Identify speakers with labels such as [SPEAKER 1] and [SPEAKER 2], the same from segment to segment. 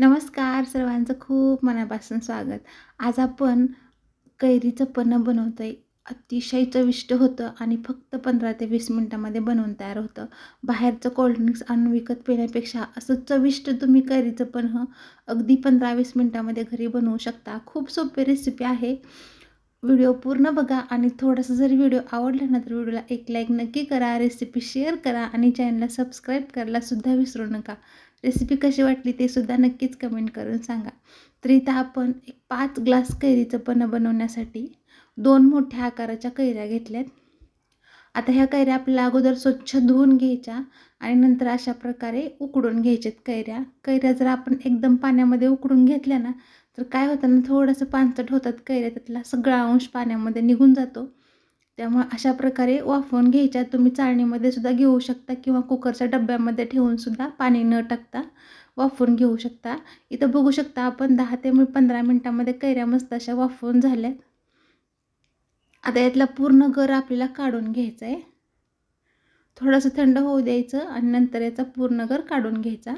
[SPEAKER 1] नमस्कार सर्वांचं खूप मनापासून स्वागत. आज आपण कैरीचं पन्ह बनवतो आहे अतिशय चविष्ट होतं आणि फक्त पंधरा ते वीस मिनटामध्ये बनवून तयार होतं. बाहेरचं कोल्ड्रिंक्स आणून विकत पिण्यापेक्षा असं चविष्ट तुम्ही कैरीचं पन्ह अगदी पंधरा वीस मिनटामध्ये घरी बनवू शकता. खूप सोपी रेसिपी आहे. व्हिडिओ पूर्ण बघा आणि थोडासा जरी व्हिडिओ आवडला ना तर व्हिडिओला एक लाईक नक्की करा रेसिपी शेअर करा आणि चॅनलला सबस्क्राईब करायला सुद्धा विसरू नका. रेसिपी कशी वाटली ते सुद्धा नक्कीच कमेंट करून सांगा. तर इथं आपण एक पाच ग्लास कैरीचं पन्ह बनवण्यासाठी दोन मोठ्या आकाराच्या कैऱ्या घेतल्यात. आता ह्या कैऱ्या आपल्याला अगोदर स्वच्छ धुवून घ्यायच्या आणि नंतर अशा प्रकारे उकडून घ्यायच्यात कैऱ्या. कैऱ्या जर आपण एकदम पाण्यामध्ये उकडून घेतल्या ना तर काय होतं ना थोडंसं पानसट होतात कैऱ्या त्यातला सगळा अंश पाण्यामध्ये निघून जातो. त्यामुळे अशा प्रकारे वाफवून घ्यायच्या. तुम्ही चाळणीमध्ये सुद्धा घेऊ शकता किंवा कुकरच्या डब्यामध्ये ठेवूनसुद्धा पाणी न टाकता वाफवून घेऊ शकता. इथं बघू शकता आपण दहा ते पंधरा मिनटामध्ये कैऱ्या मस्त अशा वाफवून झाल्यात. आता यातला पूर्ण गर आपल्याला काढून घ्यायचा आहे थोडंसं थंड होऊ द्यायचं आणि नंतर याचा पूर्ण गर काढून घ्यायचा.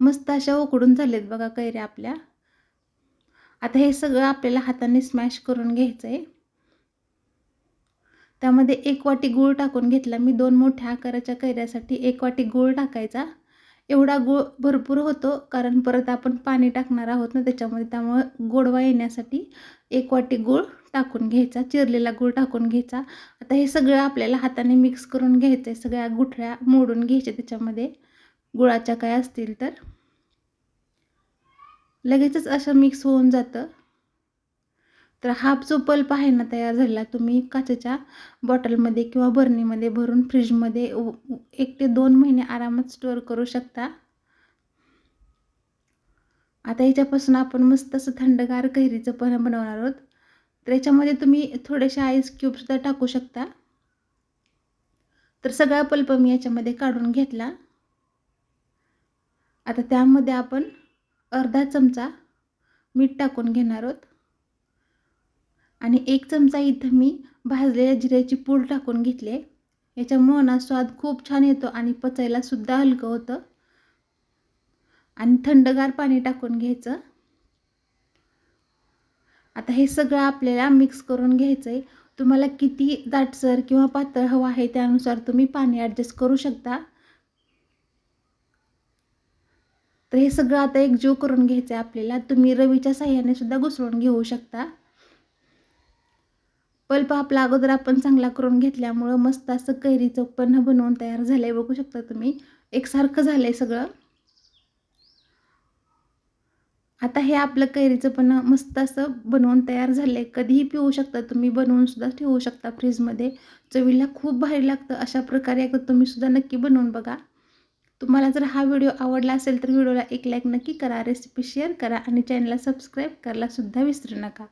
[SPEAKER 1] मस्त अशा उकडून झालेत बघा कैऱ्या आपल्या. आता हे सगळं आपल्याला हाताने स्मॅश करून घ्यायचं आहे त्यामध्ये एक वाटी गूळ टाकून घेतला. मी दोन मोठ्या आकाराच्या कैऱ्यासाठी एक वाटी गूळ टाकायचा. एवढा गूळ भरपूर होतो कारण परत आपण पाणी टाकणार आहोत ना त्याच्यामध्ये. त्यामुळं गोडवा येण्यासाठी एक वाटी गूळ टाकून घ्यायचा. चिरलेला गूळ टाकून घ्यायचा. आता हे सगळं आपल्याला हाताने मिक्स करून घ्यायचं आहे सगळ्या गुठळ्या मोडून घ्यायच्या त्याच्यामध्ये. गुळाच्या काय असतील तर. लगेचच असं मिक्स होऊन जातं. तर हा जो पल्प आहे ना तयार झालेला तुम्ही काचेच्या बॉटलमध्ये किंवा बर्नीमध्ये भरून फ्रीजमध्ये एक ते दोन महिने आरामात स्टोअर करू शकता. आता याच्यापासून आपण मस्त असं थंडगार कैरीचं पण बनवणार आहोत. तर याच्यामध्ये तुम्ही थोडेसे आईस क्यूबसुद्धा टाकू शकता. तर सगळा पल्प मी याच्यामध्ये काढून घेतला. आता त्यामध्ये आपण अर्धा चमचा मीठ टाकून घेणार आहोत. आणि एक चमचा इथं मी भाजलेल्या जिऱ्याची पूड टाकून घेतली याच्यामुळं ना स्वाद खूप छान येतो आणि पचायलासुद्धा हलकं होतं. आणि थंडगार पाणी टाकून घ्यायचं. आता हे सगळं आपल्याला मिक्स करून घ्यायचं आहे तुम्हाला किती दाटसर किंवा पातळ हवं आहे त्यानुसार तुम्ही पाणी ॲडजस्ट करू शकता. तर हे सगळं आता एक जीव करून घ्यायचं आहे आपल्याला. तुम्ही रवीच्या साह्याने सुद्धा घुसळून घेऊ शकता. पल्प आपला अगोदर आपण चांगला करून घेतल्यामुळं मस्त असं कैरीचं उत्पन्न बनवून तयार झालं आहे बघू शकता तुम्ही. एकसारखं झालं आहे सगळं. आता हे आपलं कैरीचं पण मस्त असं बनवून तयार झालं आहे कधीही पिऊ शकता तुम्ही. बनवून सुद्धा ठेवू शकता फ्रीजमध्ये. चवीला खूप भारी लागतं. अशा प्रकारे एकदा तुम्ही सुद्धा नक्की बनवून बघा. तुम्हाला जर हा व्हिडिओ आवडला असेल तर व्हिडिओला एक लाईक नक्की करा रेसिपी शेअर करा आणि चॅनलला सबस्क्राईब करायला सुद्धा विसरू नका.